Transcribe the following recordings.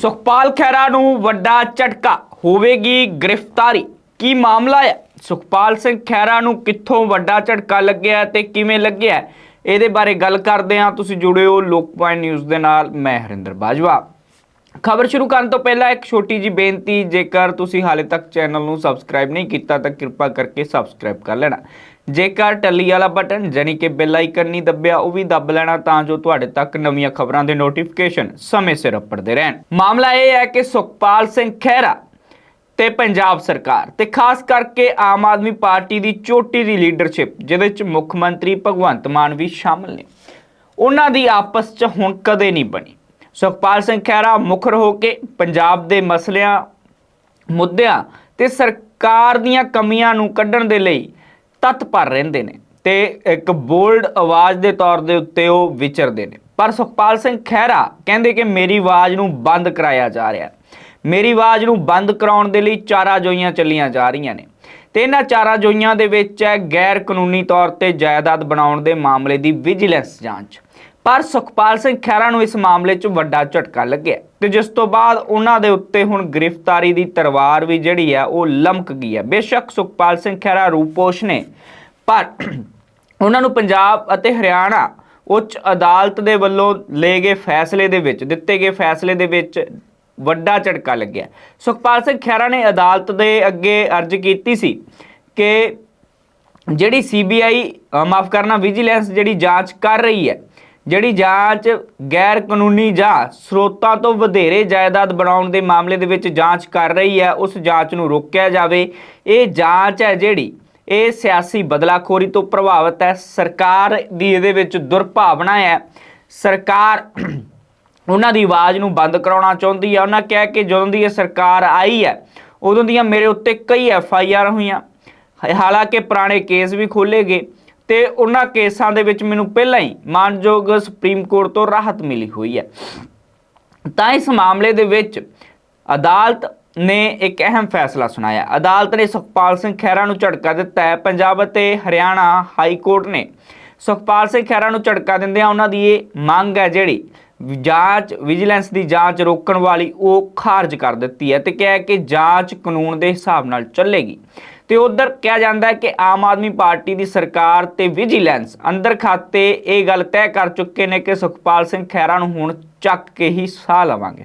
ਸੁਖਪਾਲ ਖਹਿਰਾ ਨੂੰ ਵੱਡਾ ਝਟਕਾ ਹੋਵੇਗੀ ਗ੍ਰਿਫਤਾਰੀ। ਕੀ ਮਾਮਲਾ ਹੈ? ਸੁਖਪਾਲ ਸਿੰਘ ਖਹਿਰਾ ਨੂੰ ਕਿੱਥੋਂ ਵੱਡਾ ਝਟਕਾ ਲੱਗਿਆ ਤੇ ਕਿਵੇਂ ਲੱਗਿਆ ਇਹਦੇ ਬਾਰੇ ਗੱਲ ਕਰਦੇ ਹਾਂ। ਤੁਸੀਂ ਜੁੜਿਓ ਲੋਕ ਪੁਆਇੰਟ ਨਿਊਜ਼ ਦੇ ਨਾਲ। ਮੈਂ ਹਰਿੰਦਰ ਬਾਜਵਾ। ਖਬਰ ਸ਼ੁਰੂ ਕਰਨ ਤੋਂ ਪਹਿਲਾਂ ਇੱਕ ਛੋਟੀ ਜੀ ਬੇਨਤੀ, ਜੇਕਰ ਤੁਸੀਂ ਹਾਲੇ ਤੱਕ ਚੈਨਲ ਨੂੰ ਸਬਸਕ੍ਰਾਈਬ ਨਹੀਂ ਕੀਤਾ, ਤਾਂ ਕਿਰਪਾ ਕਰਕੇ ਸਬਸਕ੍ਰਾਈਬ ਕਰ ਲੈਣਾ। ਜੇਕਰ ਟੱਲੀ ਵਾਲਾ ਬਟਨ ਜਾਨੀ ਕਿ ਬੈਲ ਆਈਕਨ ਨਹੀਂ ਦੱਬਿਆ, ਉਹ ਵੀ ਦੱਬ ਲੈਣਾ ਤਾਂ ਜੋ ਤੁਹਾਡੇ ਤੱਕ ਨਵੀਆਂ ਖਬਰਾਂ ਦੇ ਨੋਟੀਫਿਕੇਸ਼ਨ ਸਮੇਂ ਸਿਰ ਅੱਪੜਦੇ ਰਹਿਣ। ਮਾਮਲਾ ਇਹ ਹੈ ਕਿ ਸੁਖਪਾਲ ਸਿੰਘ ਖਹਿਰਾ ਤੇ ਪੰਜਾਬ ਸਰਕਾਰ ਤੇ ਖਾਸ ਕਰਕੇ ਆਮ ਆਦਮੀ ਪਾਰਟੀ ਦੀ ਚੋਟੀ ਦੀ ਲੀਡਰਸ਼ਿਪ ਜਿਹਦੇ ਵਿੱਚ ਮੁੱਖ ਮੰਤਰੀ ਭਗਵੰਤ ਮਾਨ ਵੀ ਸ਼ਾਮਲ ਨੇ। ਉਹਨਾਂ ਦੀ ਆਪਸ 'ਚ ਹੁਣ ਕਦੇ ਨਹੀਂ ਬਣੀ। ਸੁਖਪਾਲ ਸਿੰਘ ਖਹਿਰਾ ਮੁਖਰ ਹੋ ਕੇ ਪੰਜਾਬ ਦੇ ਮਸਲਿਆਂ, ਮੁੱਦਿਆਂ ਤੇ ਸਰਕਾਰ ਦੀਆਂ ਕਮੀਆਂ ਨੂੰ ਕੱਢਣ ਦੇ ਲਈ ਤਤਪਰ ਰਹਿੰਦੇ ਨੇ ਤੇ ਇੱਕ ਬੋਲਡ ਆਵਾਜ਼ ਦੇ ਤੌਰ ਦੇ ਉੱਤੇ ਉਹ ਵਿਚਰਦੇ ਨੇ। ਪਰ ਸੁਖਪਾਲ ਸਿੰਘ ਖਹਿਰਾ ਕਹਿੰਦੇ ਕਿ ਮੇਰੀ ਆਵਾਜ਼ ਨੂੰ ਬੰਦ ਕਰਾਇਆ ਜਾ ਰਿਹਾ ਮੇਰੀ ਆਵਾਜ਼ ਨੂੰ ਬੰਦ ਕਰਾਉਣ ਦੇ ਲਈ ਚਾਰਾ ਜੋਈਆਂ ਚੱਲੀਆਂ ਜਾ ਰਹੀਆਂ ਨੇ ਤੇ ਇਹਨਾਂ ਚਾਰਾ ਜੋਈਆਂ ਦੇ ਵਿੱਚ ਹੈ ਗੈਰ ਕਾਨੂੰਨੀ ਤੌਰ ਤੇ ਜਾਇਦਾਦ ਬਣਾਉਣ ਦੇ ਮਾਮਲੇ ਦੀ ਵਿਜੀਲੈਂਸ ਜਾਂਚ। ਪਰ ਸੁਖਪਾਲ ਸਿੰਘ ਖਹਿਰਾ ਨੂੰ ਇਸ ਮਾਮਲੇ 'ਚ ਵੱਡਾ ਝਟਕਾ ਲੱਗਿਆ ਤੇ ਜਿਸ ਤੋਂ ਬਾਅਦ ਉਹਨਾਂ ਦੇ ਉੱਤੇ ਹੁਣ ਗ੍ਰਿਫਤਾਰੀ ਦੀ ਤਲਵਾਰ ਵੀ ਜਿਹੜੀ ਹੈ ਉਹ ਲਮਕ ਗਈ ਹੈ ਬੇਸ਼ੱਕ ਸੁਖਪਾਲ ਸਿੰਘ ਖਹਿਰਾ ਰੂਪੋਸ਼ ਨੇ, ਪਰ ਉਹਨਾਂ ਨੂੰ ਪੰਜਾਬ ਅਤੇ ਹਰਿਆਣਾ ਉੱਚ ਅਦਾਲਤ ਦੇ ਵੱਲੋਂ ਲਏ ਗਏ ਫੈਸਲੇ ਦੇ ਵਿੱਚ, ਦਿੱਤੇ ਗਏ ਫੈਸਲੇ ਦੇ ਵਿੱਚ ਵੱਡਾ ਝਟਕਾ ਲੱਗਿਆ। ਸੁਖਪਾਲ ਸਿੰਘ ਖਹਿਰਾ ਨੇ ਅਦਾਲਤ ਦੇ ਅੱਗੇ ਅਰਜ਼ ਕੀਤੀ ਸੀ ਕਿ ਜਿਹੜੀ ਸੀਬੀਆਈ ਮਾਫ ਕਰਨਾ, ਵਿਜੀਲੈਂਸ ਜਿਹੜੀ ਜਾਂਚ ਕਰ ਰਹੀ ਹੈ ਜਿਹੜੀ ਜਾਂਚ ਗੈਰ ਕਾਨੂੰਨੀ ਜਾਂ ਸਰੋਤਾਂ ਤੋਂ ਵਧੇਰੇ ਜਾਇਦਾਦ ਬਣਾਉਣ ਦੇ ਮਾਮਲੇ ਦੇ ਵਿੱਚ ਜਾਂਚ ਕਰ ਰਹੀ ਹੈ, ਉਸ ਜਾਂਚ ਨੂੰ ਰੋਕਿਆ ਜਾਵੇ। ਇਹ ਜਾਂਚ ਹੈ ਜਿਹੜੀ ਇਹ ਸਿਆਸੀ ਬਦਲਾਖੋਰੀ ਤੋਂ ਪ੍ਰਭਾਵਿਤ ਹੈ। ਸਰਕਾਰ ਦੀ ਇਹਦੇ ਵਿੱਚ ਦੁਰਭਾਵਨਾ ਹੈ। ਸਰਕਾਰ ਉਹਨਾਂ ਦੀ ਆਵਾਜ਼ ਨੂੰ ਬੰਦ ਕਰਾਉਣਾ ਚਾਹੁੰਦੀ ਹੈ। ਉਹਨਾਂ ਕਿਹਾ ਕਿ ਜਦੋਂ ਦੀ ਇਹ ਸਰਕਾਰ ਆਈ ਹੈ, ਉਦੋਂ ਦੀਆਂ ਮੇਰੇ ਉੱਤੇ ਕਈ ਐਫ ਆਈ ਆਰ ਹੋਈਆਂ। ਹਾਲਾਂਕਿ ਪੁਰਾਣੇ ਕੇਸ ਵੀ ਖੋਲੇ ਗਏ। ਤੇ ਉਹਨਾਂ ਕੇਸਾਂ ਦੇ ਵਿੱਚ ਮੈਨੂੰ ਪਹਿਲਾਂ ਹੀ ਮਾਨਯੋਗ ਸੁਪਰੀਮ ਕੋਰਟ ਤੋਂ ਰਾਹਤ ਮਿਲੀ ਹੋਈ ਹੈ। ਤਾਂ ਇਸ ਮਾਮਲੇ ਦੇ ਵਿੱਚ ਅਦਾਲਤ ਨੇ ਇੱਕ ਅਹਿਮ ਫੈਸਲਾ ਸੁਣਾਇਆ। ਅਦਾਲਤ ਨੇ ਸੁਖਪਾਲ ਸਿੰਘ ਖਹਿਰਾ ਨੂੰ ਝਟਕਾ ਦਿੱਤਾ ਹੈ। ਪੰਜਾਬ ਅਤੇ ਹਰਿਆਣਾ ਹਾਈ ਕੋਰਟ ਨੇ ਸੁਖਪਾਲ ਸਿੰਘ ਖਹਿਰਾ ਨੂੰ ਝਟਕਾ ਦਿੰਦਿਆਂ ਉਹਨਾਂ ਦੀ ਇਹ ਮੰਗ ਹੈ ਜਿਹੜੀ ਜਾਂਚ, ਵਿਜੀਲੈਂਸ ਦੀ ਜਾਂਚ ਰੋਕਣ ਵਾਲੀ ਉਹ ਖਾਰਜ ਕਰ ਦਿੱਤੀ ਹੈ ਤੇ ਕਿਹਾ ਕਿ ਜਾਂਚ ਕਾਨੂੰਨ ਦੇ ਹਿਸਾਬ ਨਾਲ ਚੱਲੇਗੀ। ਤੇ ਉਧਰ ਕਿਹਾ ਜਾਂਦਾ ਹੈ ਕਿ ਆਮ ਆਦਮੀ ਪਾਰਟੀ ਦੀ ਸਰਕਾਰ ਤੇ ਵਿਜੀਲੈਂਸ ਅੰਦਰ ਖਾਤੇ ਇਹ ਗੱਲ ਤੈਅ ਕਰ ਚੁੱਕੇ ਨੇ ਕਿ ਸੁਖਪਾਲ ਸਿੰਘ ਖਹਿਰਾ ਨੂੰ ਹੁਣ ਚੱਕ ਕੇ ਹੀ ਸਾਹ ਲਵਾਂਗੇ।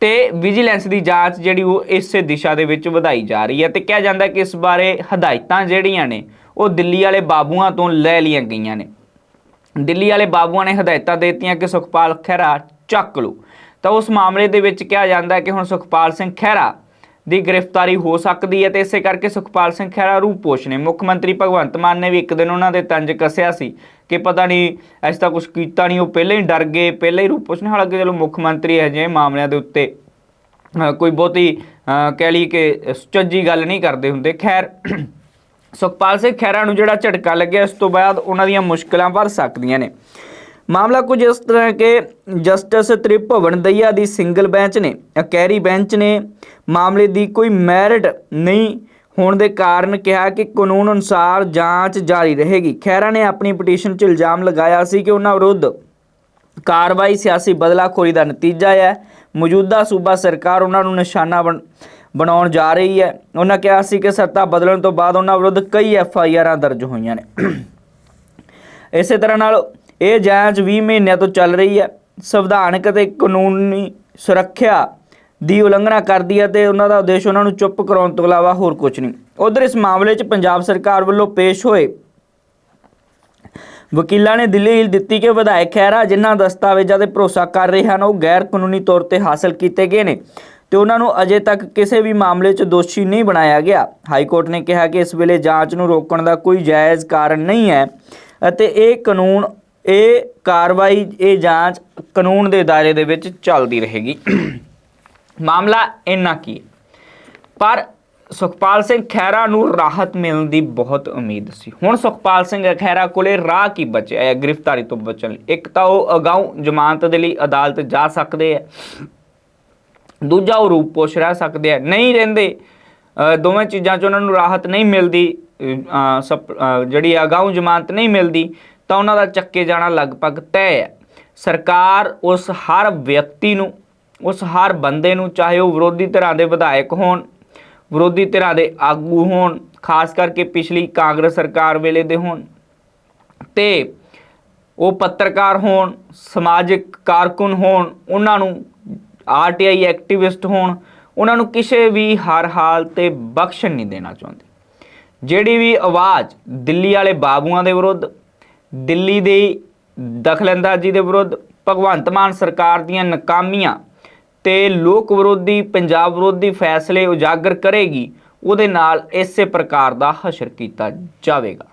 ਤੇ ਵਿਜੀਲੈਂਸ ਦੀ ਜਾਂਚ ਜਿਹੜੀ ਉਹ ਇਸੇ ਦਿਸ਼ਾ ਦੇ ਵਿੱਚ ਵਧਾਈ ਜਾ ਰਹੀ ਹੈ ਤੇ ਕਿਹਾ ਜਾਂਦਾ ਕਿ ਇਸ ਬਾਰੇ ਹਦਾਇਤਾਂ ਜਿਹੜੀਆਂ ਨੇ ਉਹ ਦਿੱਲੀ ਵਾਲੇ ਬਾਬੂਆਂ ਤੋਂ ਲੈ ਲਈਆਂ ਗਈਆਂ ਨੇ। ਦਿੱਲੀ ਵਾਲੇ ਬਾਬੂਆਂ ਨੇ ਹਦਾਇਤਾਂ ਦੇ ਦਿੱਤੀਆਂ ਕਿ ਸੁਖਪਾਲ ਖਹਿਰਾ ਚੱਕ ਲਓ ਤਾਂ ਉਸ ਮਾਮਲੇ ਦੇ ਵਿੱਚ ਕਿਹਾ ਜਾਂਦਾ ਕਿ ਹੁਣ ਸੁਖਪਾਲ ਸਿੰਘ ਖਹਿਰਾ ਦੀ ਗ੍ਰਿਫਤਾਰੀ ਹੋ ਸਕਦੀ ਹੈ ਤੇ ਇਸੇ ਕਰਕੇ ਸੁਖਪਾਲ ਸਿੰਘ ਖਹਿਰਾ ਰੂਪੋਸ਼ ਨੇ ਮੁੱਖ ਮੰਤਰੀ ਭਗਵੰਤ ਮਾਨ ਨੇ ਵੀ ਇੱਕ ਦਿਨ ਉਹਨਾਂ ਦੇ ਤੰਜ ਕੱਸਿਆ ਸੀ ਕਿ ਪਤਾ ਨਹੀਂ ਐਸਾ ਤਾਂ ਕੁਝ ਕੀਤਾ ਨਹੀਂ, ਉਹ ਪਹਿਲਾਂ ਹੀ ਡਰ ਗਏ, ਪਹਿਲਾਂ ਹੀ ਰੂਪੋਸ਼ ਨੇ, ਹਾਲਾਂਕਿ ਚਲੋ ਮੁੱਖ ਮੰਤਰੀ ਹੈ ਜੇ ਮਾਮਲਿਆਂ ਦੇ ਉੱਤੇ ਕੋਈ ਬਹੁਤੀ ਕਹਿ ਲਈ ਕਿ ਸੁਚੱਜੀ ਗੱਲ ਨਹੀਂ ਕਰਦੇ ਹੁੰਦੇ। ਖੈਰ, ਸੁਖਪਾਲ ਸਿੰਘ ਖਹਿਰਾ ਨੂੰ ਜਿਹੜਾ ਝਟਕਾ ਲੱਗਿਆ ਉਸ ਤੋਂ ਬਾਅਦ ਉਹਨਾਂ ਦੀਆਂ ਮੁਸ਼ਕਲਾਂ ਵੱਧ ਸਕਦੀਆਂ ਨੇ। ਮਾਮਲਾ ਕੁਝ ਇਸ ਤਰ੍ਹਾਂ ਕਿ ਜਸਟਿਸ ਤ੍ਰਿਭਵਨ ਦਈਆ ਦੀ ਸਿੰਗਲ ਬੈਂਚ ਨੇ ਅ, ਕੈਰੀ ਬੈਂਚ ਨੇ ਮਾਮਲੇ ਦੀ ਕੋਈ ਮੈਰਿਟ ਨਹੀਂ ਹੋਣ ਦੇ ਕਾਰਨ ਕਿਹਾ ਕਿ ਕਾਨੂੰਨ ਅਨੁਸਾਰ ਜਾਂਚ ਜਾਰੀ ਰਹੇਗੀ। ਖਹਿਰਾ ਨੇ ਆਪਣੀ ਪਟੀਸ਼ਨ 'ਚ ਇਲਜ਼ਾਮ ਲਗਾਇਆ ਸੀ ਕਿ ਉਹਨਾਂ ਵਿਰੁੱਧ ਕਾਰਵਾਈ ਸਿਆਸੀ ਬਦਲਾਖੋਰੀ ਦਾ ਨਤੀਜਾ ਹੈ। ਮੌਜੂਦਾ ਸੂਬਾ ਸਰਕਾਰ ਉਹਨਾਂ ਨੂੰ ਨਿਸ਼ਾਨਾ ਬਣ- ਬਣਾਉਣ ਜਾ ਰਹੀ ਹੈ। ਉਹਨਾਂ ਕਿਹਾ ਸੀ ਕਿ ਸੱਤਾ ਬਦਲਣ ਤੋਂ ਬਾਅਦ ਉਹਨਾਂ ਵਿਰੁੱਧ ਕਈ ਐਫ ਆਈ ਆਰਾਂ ਦਰਜ ਹੋਈਆਂ ਨੇ। ਇਸੇ ਤਰ੍ਹਾਂ ਨਾਲ ਇਹ ਜਾਂਚ 20 ਮਹੀਨਿਆਂ ਤੋਂ ਚੱਲ ਰਹੀ ਹੈ। ਸੰਵਿਧਾਨਕ ਅਤੇ ਕਾਨੂੰਨੀ ਸੁਰੱਖਿਆ ਦੀ ਉਲੰਘਣਾ ਕਰਦੀ ਹੈ ਤੇ ਉਹਨਾਂ ਦਾ ਉਦੇਸ਼ ਉਹਨਾਂ ਨੂੰ ਚੁੱਪ ਕਰਾਉਣ ਤੋਂ ਇਲਾਵਾ ਹੋਰ ਕੁਝ ਨਹੀਂ। ਉਧਰ ਇਸ ਮਾਮਲੇ 'ਚ ਪੰਜਾਬ ਸਰਕਾਰ ਵੱਲੋਂ ਪੇਸ਼ ਹੋਏ ਵਕੀਲਾਂ ਨੇ ਦਲੀਲ ਦਿੱਤੀ ਕਿ ਵਿਧਾਇਕ ਖਹਿਰਾ, ਜਿਨ੍ਹਾਂ ਦਸਤਾਵੇਜ਼ਾਂ ਤੇ ਭਰੋਸਾ ਕਰ ਰਹੇ ਹਨ, ਉਹ ਗੈਰ ਕਾਨੂੰਨੀ ਤੌਰ ਤੇ ਹਾਸਲ ਕੀਤੇ ਗਏ ਨੇ ਤੇ ਉਹਨਾਂ ਨੂੰ ਅਜੇ ਤੱਕ ਕਿਸੇ ਵੀ ਮਾਮਲੇ 'ਚ ਦੋਸ਼ੀ ਨਹੀਂ ਬਣਾਇਆ ਗਿਆ। ਹਾਈ ਕੋਰਟ ਨੇ ਕਿਹਾ ਕਿ ਇਸ ਵੇਲੇ ਜਾਂਚ ਨੂੰ ਰੋਕਣ ਦਾ ਕੋਈ ਜਾਇਜ਼ ਕਾਰਨ ਨਹੀਂ ਹੈ ਅਤੇ ਇਹ ਕਾਨੂੰਨ ਇਹ ਕਾਰਵਾਈ ਇਹ ਜਾਂਚ ਕਾਨੂੰਨ ਦੇ ਦਾਇਰੇ ਦੇ ਵਿੱਚ ਚੱਲਦੀ ਰਹੇਗੀ। ਮਾਮਲਾ ਇੰਨਾ ਕੀ ਹੈ। ਪਰ ਸੁਖਪਾਲ ਸਿੰਘ ਖਹਿਰਾ ਨੂੰ ਰਾਹਤ ਮਿਲਣ ਦੀ ਬਹੁਤ ਉਮੀਦ ਸੀ। ਹੁਣ ਸੁਖਪਾਲ ਸਿੰਘ ਖਹਿਰਾ ਕੋਲੇ ਰਾਹ ਕੀ ਬਚਿਆ ਹੈ? ਗ੍ਰਿਫਤਾਰੀ ਤੋਂ ਬਚਣ ਲਈ। ਇੱਕ ਤਾਂ ਉਹ ਅਗਾਉਂ ਜ਼ਮਾਨਤ ਦੇ ਲਈ ਅਦਾਲਤ ਜਾ ਸਕਦੇ ਹੈ। ਦੂਜਾ ਉਹ ਰੂਪੋਸ਼ ਰਹਿ ਸਕਦੇ ਹੈ। ਨਹੀਂ ਰਹਿੰਦੇ ਅ, ਦੋਵੇਂ ਚੀਜ਼ਾਂ 'ਚ ਉਹਨਾਂ ਨੂੰ ਰਾਹਤ ਨਹੀਂ ਮਿਲਦੀ। ਅ, ਸਪ- ਜਿਹੜੀ ਅਗਾਊਂ ਜ਼ਮਾਨਤ ਨਹੀਂ ਮਿਲਦੀ ਤਾਂ ਉਹਨਾਂ ਦਾ ਚੱਕੇ ਜਾਣਾ ਲਗਭਗ ਤੈਅ ਹੈ। ਸਰਕਾਰ ਉਸ ਹਰ ਵਿਅਕਤੀ ਨੂੰ, ਉਸ ਹਰ ਬੰਦੇ ਨੂੰ, ਚਾਹੇ ਉਹ ਵਿਰੋਧੀ ਧਿਰਾਂ ਦੇ ਵਿਧਾਇਕ ਹੋਣ, ਵਿਰੋਧੀ ਧਿਰਾਂ ਦੇ ਆਗੂ ਹੋਣ, ਖਾਸ ਕਰਕੇ ਪਿਛਲੀ ਕਾਂਗਰਸ ਸਰਕਾਰ ਵੇਲੇ ਦੇ ਹੋਣ ਤੇ ਉਹ ਪੱਤਰਕਾਰ ਹੋਣ, ਸਮਾਜਿਕ ਕਾਰਕੁਨ ਹੋਣ, ਉਹਨਾਂ ਨੂੰ ਆਰਟੀਆਈ ਐਕਟਿਵਿਸਟ ਹੋਣ, ਉਹਨਾਂ ਨੂੰ ਕਿਸੇ ਵੀ ਹਰ ਹਾਲ ਤੇ ਬਖਸ਼ਣ ਨਹੀਂ ਦੇਣਾ ਚਾਹੁੰਦੇ। ਜਿਹੜੀ ਵੀ ਆਵਾਜ਼ ਦਿੱਲੀ ਵਾਲੇ ਬਾਬੂਆਂ ਦੇ ਵਿਰੁੱਧ ਦਿੱਲੀ ਦੀ ਦਖਲਅੰਦਾਜ਼ੀ ਦੇ ਵਿਰੁੱਧ ਭਗਵੰਤ ਮਾਨ ਸਰਕਾਰ ਦੀਆਂ ਨਾਕਾਮੀਆਂ ਤੇ ਲੋਕ ਵਿਰੋਧੀ, ਪੰਜਾਬ ਵਿਰੋਧੀ ਫੈਸਲੇ ਉਜਾਗਰ ਕਰੇਗੀ, ਉਹਦੇ ਨਾਲ ਇਸੇ ਪ੍ਰਕਾਰ ਦਾ ਹਸ਼ਰ ਕੀਤਾ ਜਾਵੇਗਾ।